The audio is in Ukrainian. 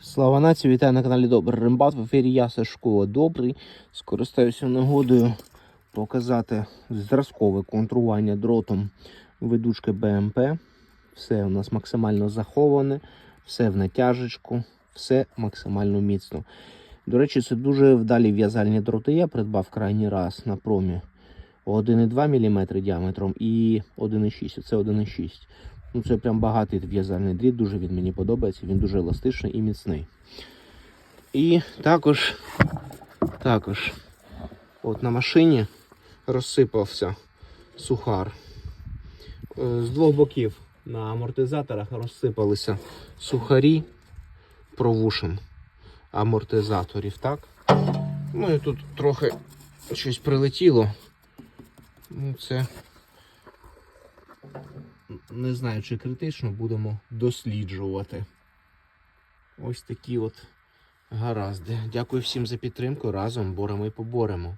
Слава нації, вітаю на каналі Добрий Римбат. В ефірі я Сашко Добрий. Скористаюся нагодою показати зразкове контрування дротом ведучки БМП. Все у нас максимально заховане, все в натяжечку, все максимально міцно. До речі, це дуже вдалі в'язальні дроти. Я придбав крайній раз на промі 1,2 мм діаметром і 1,6. Це 1,6. Ну, це прям багатий в'язальний дріт, дуже він мені подобається, він дуже еластичний і міцний. І також, також от на машині розсипався сухар. Е, З двох боків на амортизаторах розсипалися сухарі провушин амортизаторів, так? Ну і тут трохи щось прилетіло. Ну, це не знаю, чи критично будемо досліджувати. Ось такі от гаразди. Дякую всім за підтримку. Разом боремо і поборемо.